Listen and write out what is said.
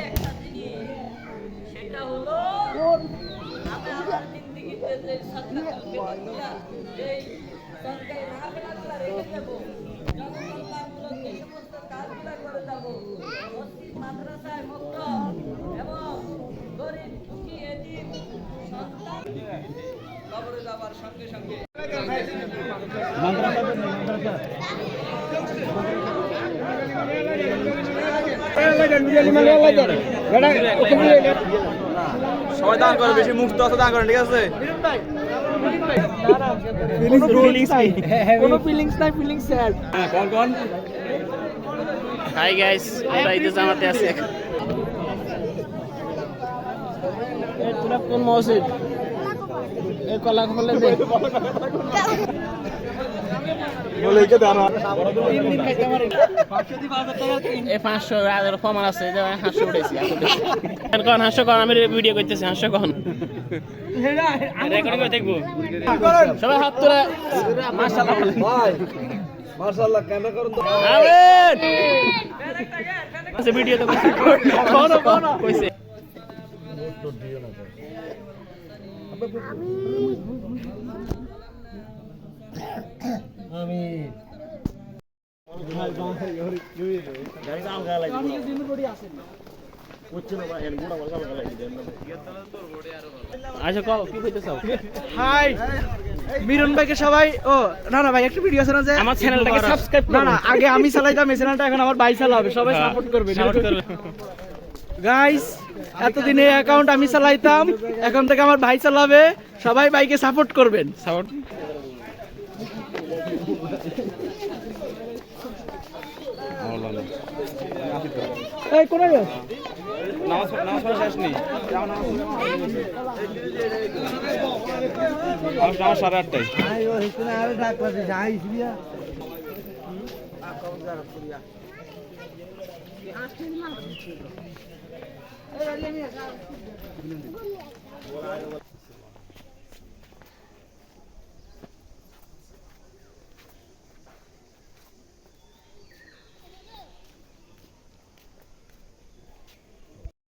একটা জিনিস সেটা হলো মাদ্রাসায় মুক্ত এবং গরিব দুঃখী এতিম সন্তান। কবরে যাবার সঙ্গে সঙ্গে সবাই দান করে বেশি মুক্ত আছে দান করেন ঠিক আছে? কোনো ফিলিংস নাই ফিলিংস স্যার হ্যাঁ কোন কোন? হাই গাইস আমরা ঈদের জামাতে আছি। তোরা কোন মসজিদ? এই কলা খোলে পাঁচশো প্রমাণ আছে যে হাঁসশো উঠেছি কন কন আমি ভিডিও করতেছি হাঁসশো কন। রেকর্ডিং দেখব। সবাই হাত তোলা। মাশাআল্লাহ। ভাই মাশাআল্লাহ করুন তো? ভিডিও তো কোন কোন কইছে। আচ্ছা কি হাই মিরন ভাইকে সবাই ও না না ভাই একটা ভিডিও আছে না যে আমার চ্যানেলটাকে সাবস্ক্রাইব না না আগে আমি চালাইতাম এই চ্যানেলটা এখন আমার ভাই চালাবে সবাই সাপোর্ট করবে গাইস এতদিন এই অ্যাকাউন্ট আমি চালাইতাম এখন থেকে আমার ভাই চালাবে সবাই ভাইকে সাপোর্ট করবেন। সাপোর্ট এই কোন শেষ নেই নামাজ সাড়ে আটটায়